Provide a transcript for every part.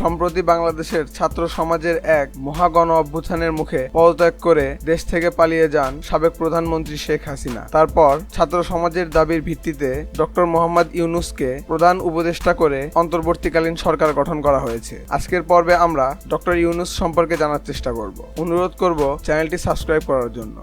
সম্প্রতি বাংলাদেশের ছাত্র সমাজের এক মহাগণ অভ্যুত্থানের মুখে পদত্যাগ করে দেশ থেকে পালিয়ে যান সাবেক প্রধানমন্ত্রী শেখ হাসিনা। তারপর ছাত্র সমাজের দাবির ভিত্তিতে ডক্টর মোহাম্মদ ইউনুসকে প্রধান উপদেষ্টা করে অন্তর্বর্তীকালীন সরকার গঠন করা হয়েছে। আজকের পর্বে আমরা ডক্টর ইউনুস সম্পর্কে জানার চেষ্টা করব। অনুরোধ করব চ্যানেলটি সাবস্ক্রাইব করার জন্য।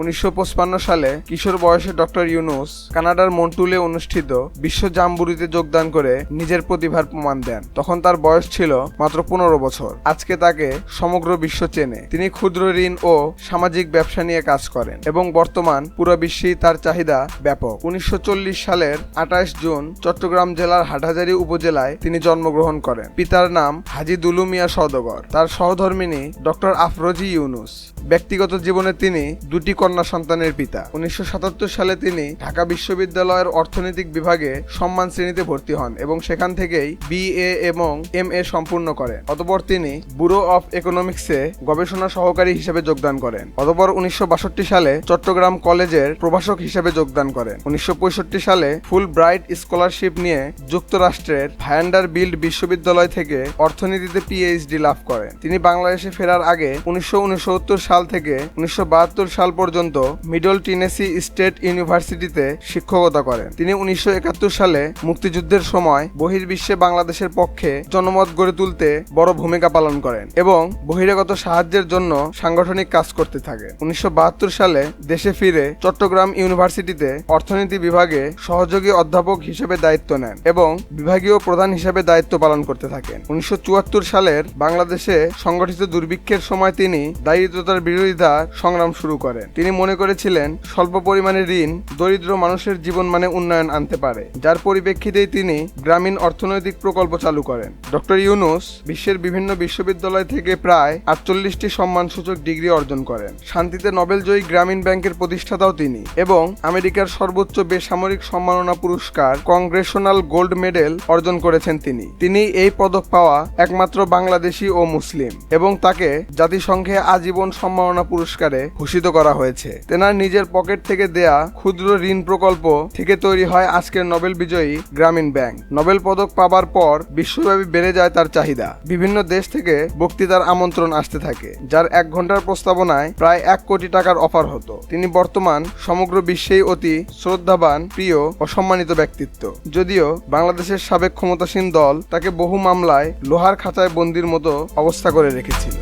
উনিশশো সালে কিশোর বয়সে ডক্টর ইউনুস কানাডার মন্টুলে অনুষ্ঠিত বিশ্ব জাম্বুরিতে যোগদান করে নিজের প্রতিভার প্রমাণ দেন। তখন তার বয়স ছিল মাত্র পনেরো বছর। আজকে তাকে সমগ্র বিশ্ব চেনে। তিনি ক্ষুদ্র ঋণ ও সামাজিক ব্যবসা নিয়ে কাজ করেন এবং বর্তমান পুরো বিশ্বেই তার চাহিদা ব্যাপক। উনিশশো চল্লিশ সালের আঠাশ জুন চট্টগ্রাম জেলার হাটহাজারী উপজেলায় তিনি জন্মগ্রহণ করেন। পিতার নাম হাজি দুলু মিয়া সওদাগর। তার সহধর্মিনী ডক্টর আফরোজি ইউনুস। ব্যক্তিগত জীবনে তিনি দুটি কন্যা সন্তানের পিতা। উনিশশো সাতাত্তর সালে তিনি ঢাকা বিশ্ববিদ্যালয়ের অর্থনৈতিক বিভাগে সম্মান শ্রেণীতে ভর্তি হন এবং সেখান থেকেই বিএ এবং এম এ সম্পূর্ণ করেন। অতপর তিনি ব্যুরো অফ ইকোনমিক্সে গবেষণা সহকারী হিসেবে যোগদান করেন। অতপর উনিশশো বাষট্টি সালে চট্টগ্রাম কলেজের প্রভাষক হিসেবে যোগদান করেন। উনিশশো পঁয়ষট্টি সালে ফুল ব্রাইট স্কলারশিপ নিয়ে যুক্তরাষ্ট্রের ভায়ান্ডার বিল্ড বিশ্ববিদ্যালয় থেকে অর্থনীতিতে পিএইচডি লাভ করেন। তিনি বাংলাদেশে ফেরার আগে উনিশশো উনসত্তর সাল থেকে উনিশশো বাহাত্তর সাল পর্যন্ত মিডল টিনেসি স্টেট ইউনিভার্সিটিতে শিক্ষকতা করেন। তিনি উনিশশো সালে মুক্তিযুদ্ধের সময় বহির্বিশ্বে বাংলাদেশের পক্ষে জনমত গড়ে তুলতে বড় ভূমিকা পালন করেন এবং বহিরাগত সাহায্যের জন্য সাংগঠনিক কাজ করতে থাকেন উনিশশো সালে দেশে ফিরে চট্টগ্রাম ইউনিভার্সিটিতে অর্থনীতি বিভাগে সহযোগী অধ্যাপক হিসেবে দায়িত্ব নেন এবং বিভাগীয় প্রধান হিসেবে দায়িত্ব পালন করতে থাকেন। উনিশশো চুয়াত্তর সালের বাংলাদেশে সংগঠিত দুর্ভিক্ষের সময় তিনি দারিদ্রতার বিরোধিতা সংগ্রাম শুরু করেন। তিনি মনে করেছিলেন, স্বল্প পরিমাণে ঋণ দরিদ্র মানুষের জীবন মানে উন্নয়ন আনতে পারে। যার পরিপ্রেক্ষিতেই তিনি গ্রামীণ অর্থনৈতিক প্রকল্প চালু করেন। ডক্টর ইউনুস বিশ্বের বিভিন্ন বিশ্ববিদ্যালয় থেকে প্রায় আটচল্লিশটি সম্মানসূচক ডিগ্রি অর্জন করেন। শান্তিতে নোবেলজয়ী গ্রামীণ ব্যাংকের প্রতিষ্ঠাতাও তিনি এবং আমেরিকার সর্বোচ্চ বেসামরিক সম্মাননা পুরস্কার কংগ্রেশনাল গোল্ড মেডেল অর্জন করেছেন তিনি। তিনি এই পদক পাওয়া একমাত্র বাংলাদেশি ও মুসলিম এবং তাকে জাতিসংঘে আজীবন সম্মাননা পুরস্কারে ভূষিত করা হয়েছে। তেনার নিজের পকেট থেকে দেয়া ক্ষুদ্র ঋণ প্রকল্প থেকে তৈরি হয় আজকের নোবেল বিজয়ী গ্রামীণ ব্যাংক। নোবেল পদক পাবার পর বিশ্বব্যাপী বেড়ে যায় তার চাহিদা। বিভিন্ন দেশ থেকে বক্তৃতার আমন্ত্রণ আসতে থাকে, যার এক ঘণ্টার প্রস্তাবনায় প্রায় এক কোটি টাকার অফার হতো। তিনি বর্তমান সমগ্র বিশ্বেই অতি শ্রদ্ধাবান, প্রিয় ও সম্মানিত ব্যক্তিত্ব। যদিও বাংলাদেশের সাবেক ক্ষমতাসীন দল তাকে বহু মামলায় লোহার খাঁচায় বন্দির মতো অবস্থা করে রেখেছিল।